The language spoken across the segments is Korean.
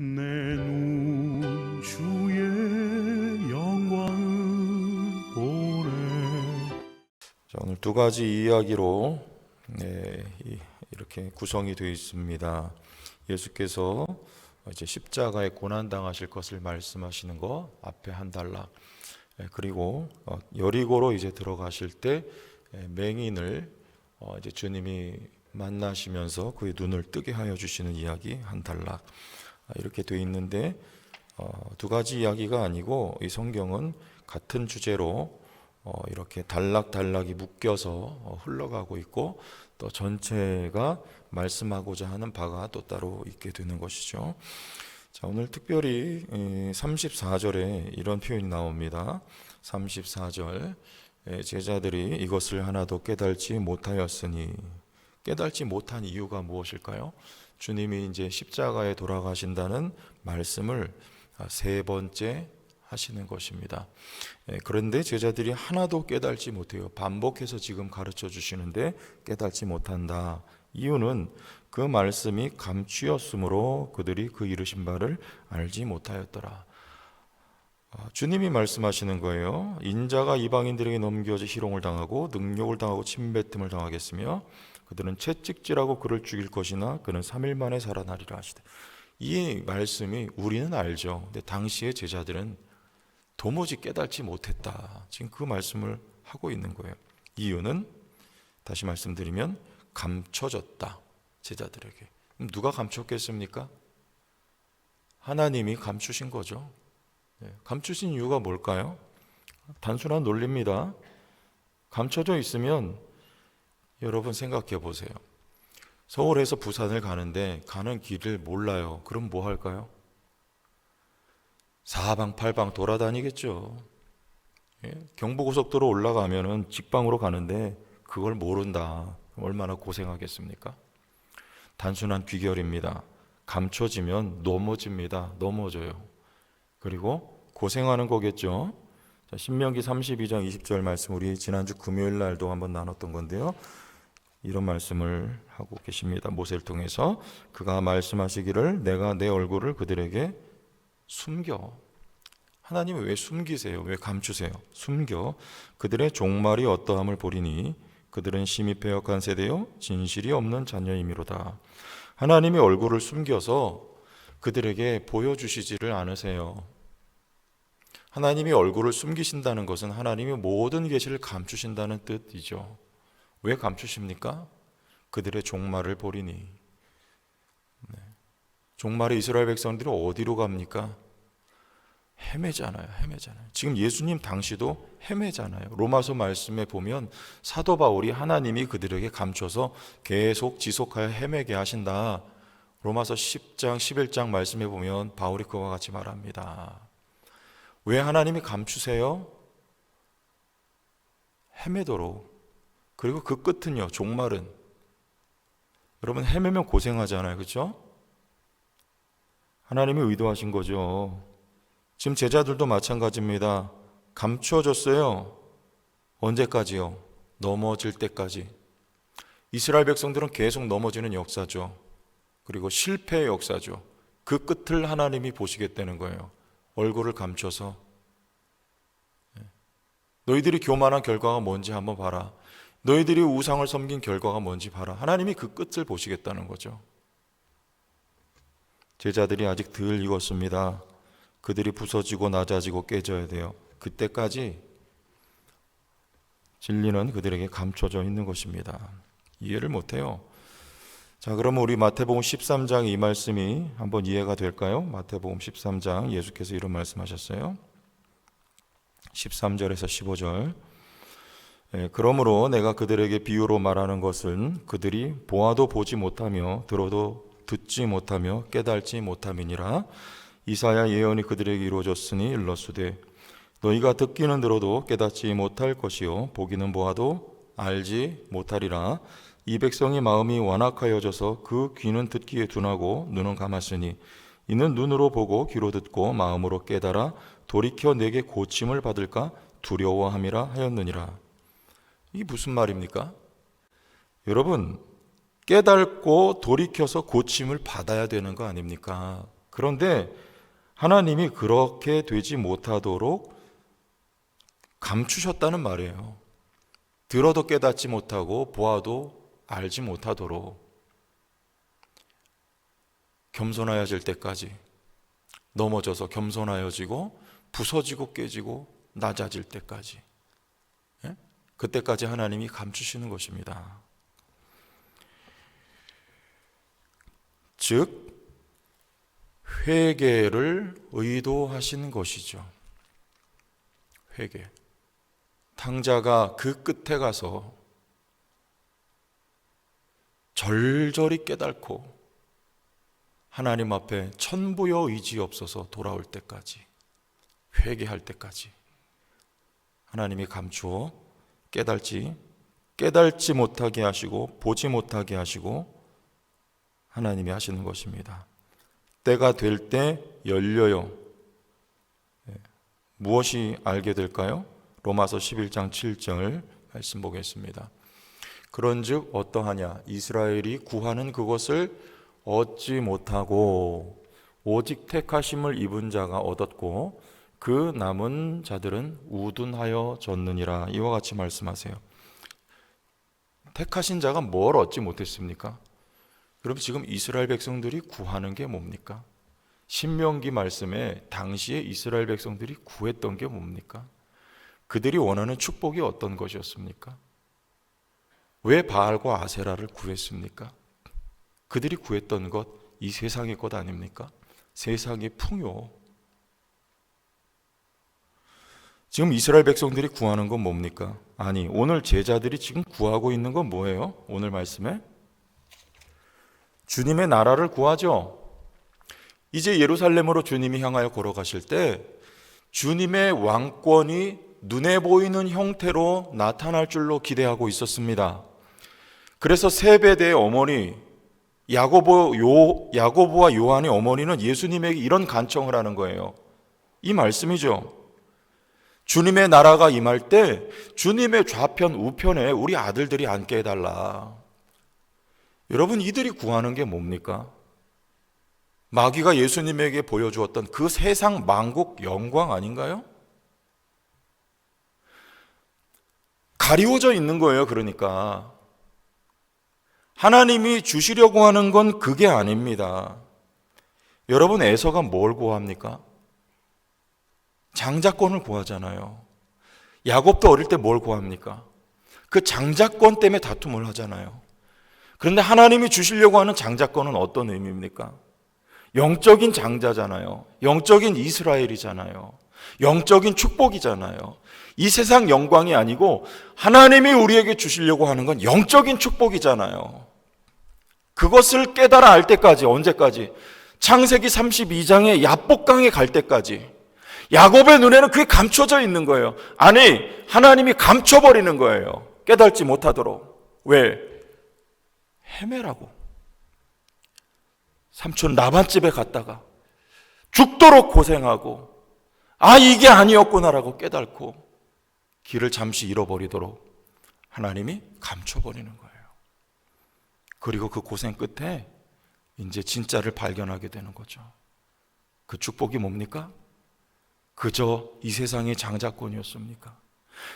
내눈 주의 영광을 보래 자, 오늘 두 가지 이야기로 네, 이- 이렇게 구성이 되어 있습니다. 예수께서 이제 십자가에 고난 당하실 것을 말씀하시는 거 앞에 한 단락. 예, 그리고 어, 여리고로 이제 들어가실 때 예, 맹인을 어, 이제 주님이 만나시면서 그의 눈을 뜨게 하여 주시는 이야기 한 단락. 아, 이렇게 되어 있는데 어, 두 가지 이야기가 아니고 이 성경은 같은 주제로 어, 이렇게 단락단락이 묶여서 어, 흘러가고 있고 또 전체가 말씀하고자 하는 바가 또 따로 있게 되는 것이죠. 자, 오늘 특별히 34절에 이런 표현이 나옵니다. 34절 예, 제자들이 이것을 하나도 깨달지 못하였으니 깨달지 못한 이유가 무엇일까요? 주님이 이제 십자가에 돌아가신다는 말씀을 아, 세 번째 하시는 것입니다. 예, 그런데 제자들이 하나도 깨달지 못해요. 반복해서 지금 가르쳐 주시는데 깨달지 못한다. 이유는 그 말씀이 감추였으므로 그들이 그 이르신 바를 알지 못하였더라. 아, 주님이 말씀하시는 거예요. 인자가 이방인들에게 넘겨져 희롱을 당하고 능욕을 당하고 침뱉음을 당하겠으며 그들은 채찍질하고 그를 죽일 것이나 그는 3일 만에 살아나리라 하시되 이 말씀이 우리는 알죠. 근데 당시의 제자들은 도무지 깨닫지 못했다. 지금 그 말씀을 하고 있는 거예요. 이유는 다시 말씀드리면 감춰졌다. 제자들에게. 누가 감췄겠습니까? 하나님이 감추신 거죠. 예, 감추신 이유가 뭘까요? 단순한 논리입니다. 감춰져 있으면 여러분 생각해 보세요. 서울에서 부산을 가는데 가는 길을 몰라요. 그럼 뭐 할까요? 사방팔방 돌아다니겠죠. 예? 경부고속도로 올라가면은 직방으로 가는데 그걸 모른다. 얼마나 고생하겠습니까? 단순한 귀결입니다. 감춰지면 넘어집니다. 넘어져요. 그리고 고생하는 거겠죠. 자, 신명기 32장 20절 말씀 우리 지난주 금요일 날도 한번 나눴던 건데요. 이런 말씀을 하고 계십니다. 모세를 통해서 그가 말씀하시기를 내가 내 얼굴을 그들에게 숨겨. 하나님은 왜 숨기세요? 왜 감추세요? 숨겨. 그들의 종말이 어떠함을 보리니 그들은 심히 패역한 세대요 진실이 없는 자녀임이로다. 하나님이 얼굴을 숨겨서 그들에게 보여주시지를 않으세요. 하나님이 얼굴을 숨기신다는 것은 하나님이 모든 계시를 감추신다는 뜻이죠. 왜 감추십니까? 그들의 종말을 보리니. 네. 종말의 이스라엘 백성들이 어디로 갑니까? 헤매잖아요. 헤매잖아요. 지금 예수님 당시도 헤매잖아요. 로마서 말씀에 보면 사도 바울이 하나님이 그들에게 감춰서 계속 지속하여 헤매게 하신다. 로마서 10장, 11장 말씀에 보면 바울이 그와 같이 말합니다. 왜 하나님이 감추세요? 헤매도록. 그리고 그 끝은요, 종말은. 여러분, 헤매면 고생하잖아요. 그렇죠? 하나님이 의도하신 거죠. 지금 제자들도 마찬가지입니다. 감추어졌어요. 언제까지요? 넘어질 때까지. 이스라엘 백성들은 계속 넘어지는 역사죠. 그리고 실패의 역사죠. 그 끝을 하나님이 보시겠다는 거예요. 얼굴을 감춰서. 예. 너희들이 교만한 결과가 뭔지 한번 봐라. 너희들이 우상을 섬긴 결과가 뭔지 봐라. 하나님이 그 끝을 보시겠다는 거죠. 제자들이 아직 덜 익었습니다. 그들이 부서지고 낮아지고 깨져야 돼요. 그때까지 진리는 그들에게 감춰져 있는 것입니다. 이해를 못해요. 자, 그러면 우리 마태복음 13장 이 말씀이 한번 이해가 될까요? 마태복음 13장 예수께서 이런 말씀하셨어요. 13절에서 15절. 예, 그러므로 내가 그들에게 비유로 말하는 것은 그들이 보아도 보지 못하며 들어도 듣지 못하며 깨달지 못함이니라. 이사야 예언이 그들에게 이루어졌으니 일러스되 너희가 듣기는 들어도 깨닫지 못할 것이요 보기는 보아도 알지 못하리라 이 백성이 마음이 완악하여져서 그 귀는 듣기에 둔하고 눈은 감았으니 이는 눈으로 보고 귀로 듣고 마음으로 깨달아 돌이켜 내게 고침을 받을까 두려워함이라 하였느니라 이게 무슨 말입니까? 여러분 깨닫고 돌이켜서 고침을 받아야 되는 거 아닙니까? 그런데 하나님이 그렇게 되지 못하도록 감추셨다는 말이에요. 들어도 깨닫지 못하고 보아도 알지 못하도록 겸손하여질 때까지 넘어져서 겸손하여지고 부서지고 깨지고 낮아질 때까지 예? 그때까지 하나님이 감추시는 것입니다. 즉 회개를 의도하신 것이죠. 회개. 탕자가 그 끝에 가서 절절히 깨닫고 하나님 앞에 천부여 의지 없어서 돌아올 때까지 회개할 때까지 하나님이 감추어 깨달지 깨달지 못하게 하시고 보지 못하게 하시고 하나님이 하시는 것입니다. 때가 될 때 열려요. 예. 무엇이 알게 될까요? 로마서 11장 7절을 말씀 보겠습니다. 그런즉 어떠하냐 이스라엘이 구하는 그것을 얻지 못하고 오직 택하심을 입은 자가 얻었고 그 남은 자들은 우둔하여 졌느니라 이와 같이 말씀하세요. 택하신 자가 뭘 얻지 못했습니까? 여러분 지금 이스라엘 백성들이 구하는 게 뭡니까? 신명기 말씀에 당시에 이스라엘 백성들이 구했던 게 뭡니까? 그들이 원하는 축복이 어떤 것이었습니까? 왜 바알과 아세라를 구했습니까? 그들이 구했던 것, 이 세상의 것 아닙니까? 세상의 풍요. 지금 이스라엘 백성들이 구하는 건 뭡니까? 아니, 오늘 제자들이 지금 구하고 있는 건 뭐예요? 오늘 말씀에? 주님의 나라를 구하죠. 이제 예루살렘으로 주님이 향하여 걸어가실 때 주님의 왕권이 눈에 보이는 형태로 나타날 줄로 기대하고 있었습니다. 그래서 세베대의 어머니 야고보 요 야고보와 요한의 어머니는 예수님에게 이런 간청을 하는 거예요. 이 말씀이죠. 주님의 나라가 임할 때 주님의 좌편 우편에 우리 아들들이 앉게 해달라. 여러분 이들이 구하는 게 뭡니까? 마귀가 예수님에게 보여주었던 그 세상 만국 영광 아닌가요? 가리워져 있는 거예요, 그러니까. 하나님이 주시려고 하는 건 그게 아닙니다. 여러분, 에서가 뭘 구합니까? 장자권을 구하잖아요. 야곱도 어릴 때 뭘 구합니까? 그 장자권 때문에 다툼을 하잖아요. 그런데 하나님이 주시려고 하는 장자권은 어떤 의미입니까? 영적인 장자잖아요. 영적인 이스라엘이잖아요. 영적인 축복이잖아요. 이 세상 영광이 아니고 하나님이 우리에게 주시려고 하는 건 영적인 축복이잖아요. 그것을 깨달아 알 때까지 언제까지? 창세기 32장의 야복강에 갈 때까지 야곱의 눈에는 그게 감춰져 있는 거예요. 아니, 하나님이 감춰버리는 거예요. 깨달지 못하도록. 왜? 헤매라고. 삼촌 라반 집에 갔다가 죽도록 고생하고 아 이게 아니었구나라고 깨닫고 길을 잠시 잃어버리도록 하나님이 감춰버리는 거예요. 그리고 그 고생 끝에 이제 진짜를 발견하게 되는 거죠. 그 축복이 뭡니까? 그저 이 세상의 장자권이었습니까?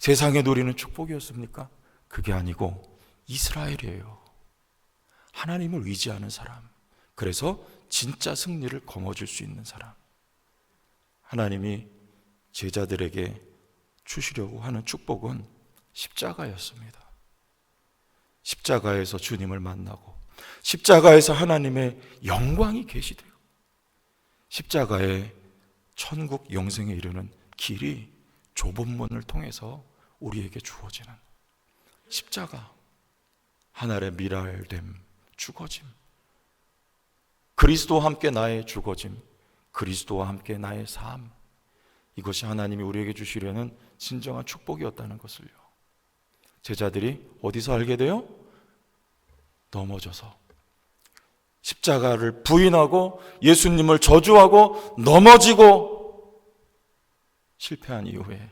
세상에 누리는 축복이었습니까? 그게 아니고 이스라엘이에요. 하나님을 의지하는 사람. 그래서 진짜 승리를 거머쥘 수 있는 사람. 하나님이 제자들에게 주시려고 하는 축복은 십자가였습니다. 십자가에서 주님을 만나고 십자가에서 하나님의 영광이 계시되고 십자가에 천국 영생에 이르는 길이 좁은 문을 통해서 우리에게 주어지는 십자가 하늘의 미랄됨 죽어짐. 그리스도와 함께 나의 죽어짐 그리스도와 함께 나의 삶. 이것이 하나님이 우리에게 주시려는 진정한 축복이었다는 것을요. 제자들이 어디서 알게 돼요? 넘어져서 십자가를 부인하고 예수님을 저주하고 넘어지고 실패한 이후에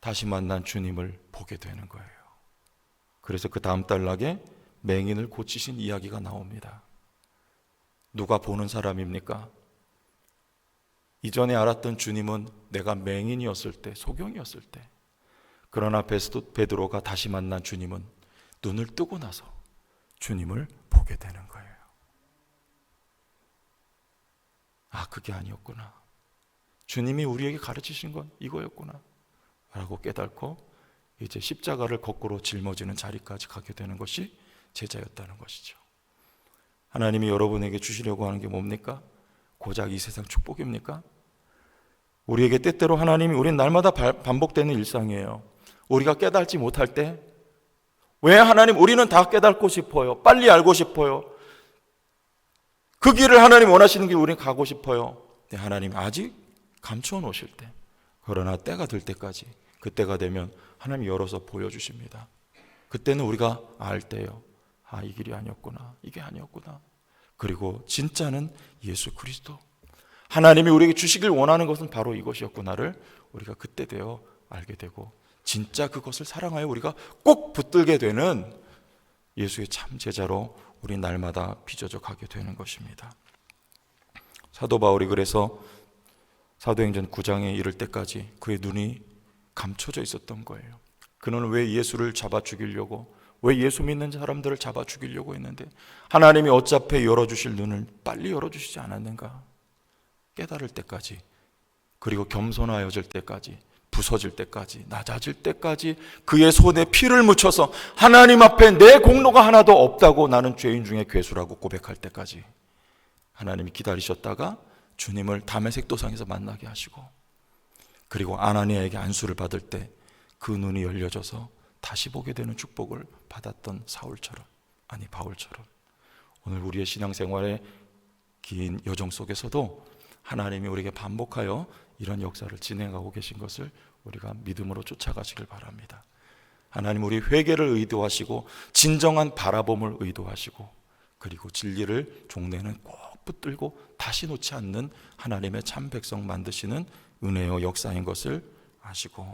다시 만난 주님을 보게 되는 거예요. 그래서 그 다음 달락에 맹인을 고치신 이야기가 나옵니다. 누가 보는 사람입니까? 이전에 알았던 주님은 내가 맹인이었을 때, 소경이었을 때. 그러나 베드로가 다시 만난 주님은 눈을 뜨고 나서 주님을 보게 되는 거예요. 아, 그게 아니었구나. 주님이 우리에게 가르치신 건 이거였구나. 라고 깨닫고 이제 십자가를 거꾸로 짊어지는 자리까지 가게 되는 것이 제자였다는 것이죠. 하나님이 여러분에게 주시려고 하는 게 뭡니까? 고작 이 세상 축복입니까? 우리에게 때때로 하나님이 우린 날마다 발- 반복되는 일상이에요. 우리가 깨닫지 못할 때, 왜 하나님 우리는 다 깨닫고 싶어요. 빨리 알고 싶어요. 그 길을 하나님 원하시는 길 우리는 가고 싶어요. 근데 하나님 아직 감추어 놓으실 때, 그러나 때가 될 때까지, 그때가 되면 하나님 열어서 보여주십니다. 그때는 우리가 알 때요. 아, 이 길이 아니었구나. 이게 아니었구나. 그리고 진짜는 예수 그리스도. 하나님이 우리에게 주시길 원하는 것은 바로 이것이었구나를 우리가 그때 되어 알게 되고 진짜 그것을 사랑하여 우리가 꼭 붙들게 되는 예수의 참 제자로 우리 날마다 빚어져 가게 되는 것입니다. 사도 바울이 그래서 사도행전 9장에 이를 때까지 그의 눈이 감춰져 있었던 거예요. 그는 왜 예수를 잡아 죽이려고 왜 예수 믿는 사람들을 잡아 죽이려고 했는데 하나님이 어차피 열어 주실 눈을 빨리 열어 주시지 않았는가 깨달을 때까지 그리고 겸손하여질 때까지 부서질 때까지 낮아질 때까지 그의 손에 피를 묻혀서 하나님 앞에 내 공로가 하나도 없다고 나는 죄인 중에 괴수라고 고백할 때까지 하나님이 기다리셨다가 주님을 담에색 도상에서 만나게 하시고 그리고 아나니아에게 안수를 받을 때 그 눈이 열려져서 다시 보게 되는 축복을 받았던 사울처럼 아니 바울처럼. 오늘 우리의 신앙생활의 긴 여정 속에서도 하나님이 우리에게 반복하여 이런 역사를 진행하고 계신 것을 우리가 믿음으로 쫓아가시길 바랍니다. 하나님 우리 회개를 의도하시고 진정한 바라봄을 의도하시고 그리고 진리를 종래는 꼭 붙들고 다시 놓지 않는 하나님의 참 백성 만드시는 은혜의 역사인 것을 아시고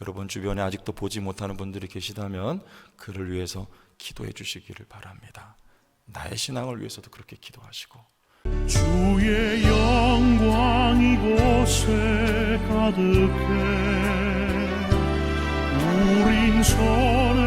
여러분 주변에 아직도 보지 못하는 분들이 계시다면 그를 위해서 기도해 주시기를 바랍니다. 나의 신앙을 위해서도 그렇게 기도하시고 주의 영광 이곳에 가득해. 우린 서